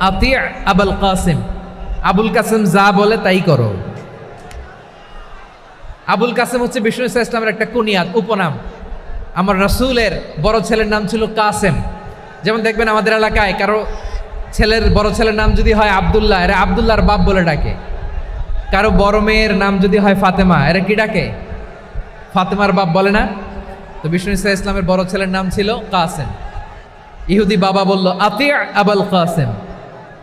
আতি আবুল কাসিম। আবুল কাসিম যা বলে তাই করো। আবুল কাসিম হচ্ছে বিষ্ণু ইসা ইসলামের একটা কুনিয়াত উপনাম। আমার রাসূলের বড় ছেলের নাম ছিল কাসেম। যেমন দেখবেন আমাদের এলাকায় কারও ছেলের বড় ছেলের নাম যদি হয় আবদুল্লাহ, এরা আবদুল্লাহর বাপ বলে ডাকে। কারও বড় মেয়ের নাম যদি হয় ফাতেমা, এরা কি ডাকে? ফাতেমার বাপ বলে না? তো বিষ্ণু ইসা ইসলামের বড় ছেলের নাম ছিল কাসেম। ইহুদি বাবা বলল, আতি আবুল কাসেম।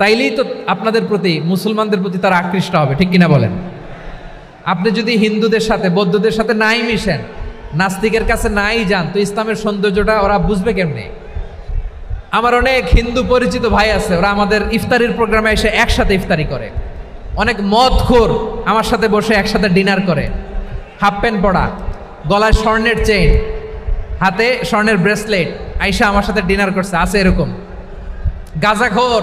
তাইলেই তো আপনাদের প্রতি, মুসলমানদের প্রতি তারা আকৃষ্ট হবে, ঠিক কিনা বলেন? আপনি যদি হিন্দুদের সাথে, বৌদ্ধদের সাথে নাই মিশেন, নাস্তিকের কাছে নাই যান, তো ইসলামের সৌন্দর্যটা ওরা বুঝবে কেমনে? আমার অনেক হিন্দু পরিচিত ভাই আছে, ওরা আমাদের ইফতারির প্রোগ্রামে এসে একসাথে ইফতারি করে। অনেক মদ খোর আমার সাথে বসে একসাথে ডিনার করে। হাফ প্যান্ট পরা গলায় স্বর্ণের চেইন, হাতে স্বর্ণের ব্রেসলেট, আইসা আমার সাথে ডিনার করছে, আছে এরকম। গাজাখোর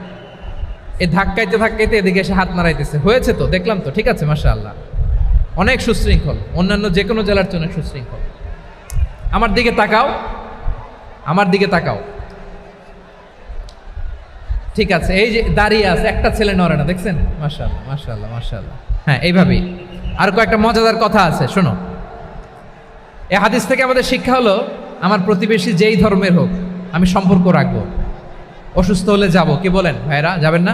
এই ধাক্কাইতে ধাক্কাইতে এদিকে এসে হাত নাড়াইতেছে। হয়েছে তো, দেখলাম তো, ঠিক আছে মাসা আল্লাহ অনেক সুশৃঙ্খল, অন্যান্য যে কোনো জেলার জন্য সুশৃঙ্খল। আমার দিকে তাকাও, আমার দিকে তাকাও। ঠিক আছে, এই যে দাঁড়িয়ে আছে, একটা ছেলে নড়ে না, দেখছেন? মাশাল্লাহ মাশাল্লাহ মাশাল্লাহ হ্যাঁ এইভাবেই। আর কয়েকটা মজাদার কথা আছে, শোনো। এ হাদিস থেকে আমাদের শিক্ষা হলো, আমার প্রতিবেশী যেই ধর্মের হোক, আমি সম্পর্ক রাখব। অসুস্থ হলে যাব, কি বলেন? ভাইরা, যাবেন না?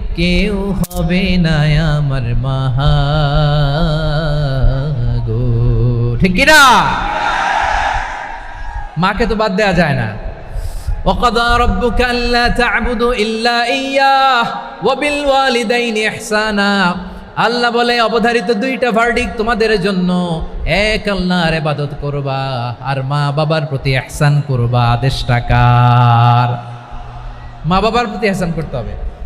কেউ হবে না আমার মাহাগো ঠিক কিনা মাকে তো বাদ দেওয়া যায় না وقضى ربك ألا تعبدوا إلا إياه وبالوالدين إحسانا আল্লাহ বলে অবধারিত দুইটা ভার্ডিক তোমাদের জন্য এক আল্লাহর ইবাদত করবা আর মা বাবার প্রতি ইহসান করবা আদেশ টাকার মা বাবার প্রতি ইহসান করতে হবে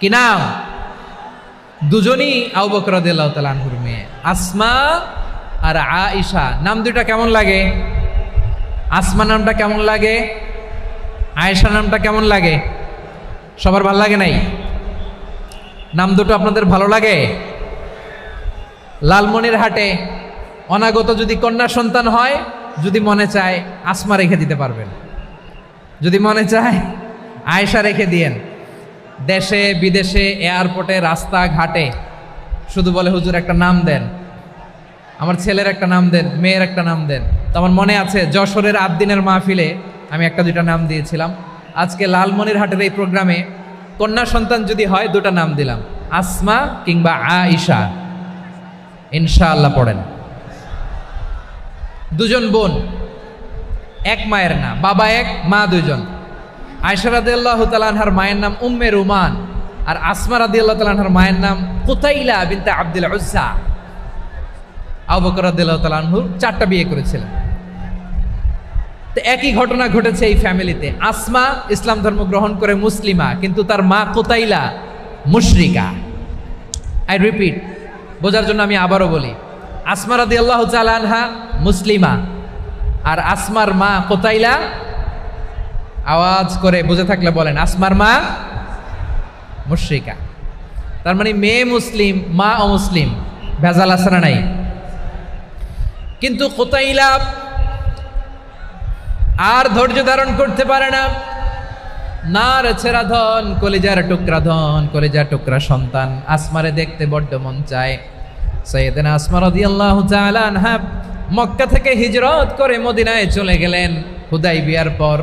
কি নাম? দুজনই আবু বকর রাদি আল্লাহ মেয়ে। আসমা আর আয়েশা, নাম দুইটা কেমন লাগে? আসমা নামটা কেমন লাগে? আয়েশা নামটা কেমন লাগে? সবার ভালো লাগে নাই? নাম দুটো আপনাদের ভালো লাগে? লালমনির হাটে অনাগত যদি কন্যা সন্তান হয়, যদি মনে চায় আসমা রেখে দিতে পারবেন। যদি মনে চায় আয়েশা রেখে দিয়েন। দেশে, বিদেশে, এয়ারপোর্টে, রাস্তাঘাটে। শুধু বলে, হুজুর, একটা নাম দেন। আমার ছেলের একটা নাম দেন, মেয়ের একটা নাম দেন। তো আমার মনে আছে, যশোরের আট দিনের মাহফিলে আমি একটা দুইটা নাম দিয়েছিলাম। আজকে লালমনির হাটের এই প্রোগ্রামে কন্যা সন্তান যদি হয়, দুটা নাম দিলাম। আসমা কিংবা আ আইসা ইনশাআল্লাহ পড়েন। দুজন বোন, এক মায়ের না, বাবা এক, মা দুজন আয়সা রাদি আল্লাহ তালানহার মায়ের নাম উম্মে রুমান আর আসমা রাদি আল্লাহ তালানহার মায়ের নাম কুতাইলা বিনতে আব্দুল উজ্জা। আবু বকর রাদিয়াল্লাহু তাআলা চারটা বিয়ে করেছিলেন। তো একই ঘটনা ঘটেছে এই ফ্যামিলিতে। আসমা ইসলাম ধর্ম গ্রহণ করে মুসলিমা, কিন্তু তার মা কোতাইলা মুশরিকা। আই রিপিট বোঝার জন্য আমি আবারও বলি, আসমা রাদি আল্লাহ আনহা মুসলিমা আর আসমার মা কোতাইলা আওয়াজ করে বুঝে থাকলে বলেন, আসমার মা মুশরিকা। তার মানে মেয়ে মুসলিম, মা অমুসলিম, ভেজাল আসরা নাই? কিন্তু কোতাইলা আর ধৈর্য ধারণ করতে পারে না। না ছেড়া ধন, কলিজার টুকরা ধন, কলিজার টুকরা সন্তান, আসমারে দেখতে বড্ড মন চায়। সৈয়দিন আসমা রাদিয়াল্লাহু তাআলা আনহা মক্কা থেকে হিজরত করে মদিনায় চলে গেলেন। হুদাই বিয়ার পর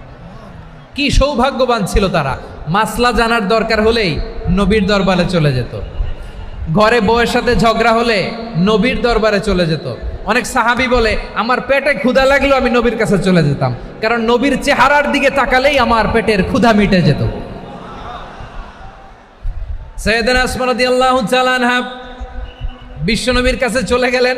কি সৌভাগ্যবান ছিল তারা। মাসলা জানার দরকার হলেই নবীর দরবারে চলে যেত। ঘরে বউয়ের সাথে ঝগড়া হলে নবীর দরবারে চলে যেত। অনেক সাহাবি বলে, আমার পেটে ক্ষুধা লাগল আমি নবীর কাছে চলে যেতাম। কারণ নবীর চেহারার দিকে তাকালেই আমার পেটের ক্ষুধা মিটে যেত। সৈয়দিন আসমারদি আল্লাহ চালানহা বিশ্বনবীর কাছে চলে গেলেন।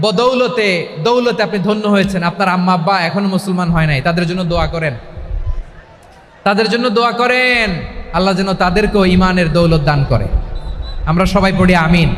বদৌলতে, দৌলতে আপনি ধন্য হয়েছেন। আপনার আম্মা, আব্বা এখনও মুসলমান হয় নাই। তাদের জন্য দোয়া করেন। তাদের জন্য দোয়া করেন। আল্লাহ যেন তাদেরকেও ইমানের দৌলত দান করে। আমরা সবাই পড়ি আমিন।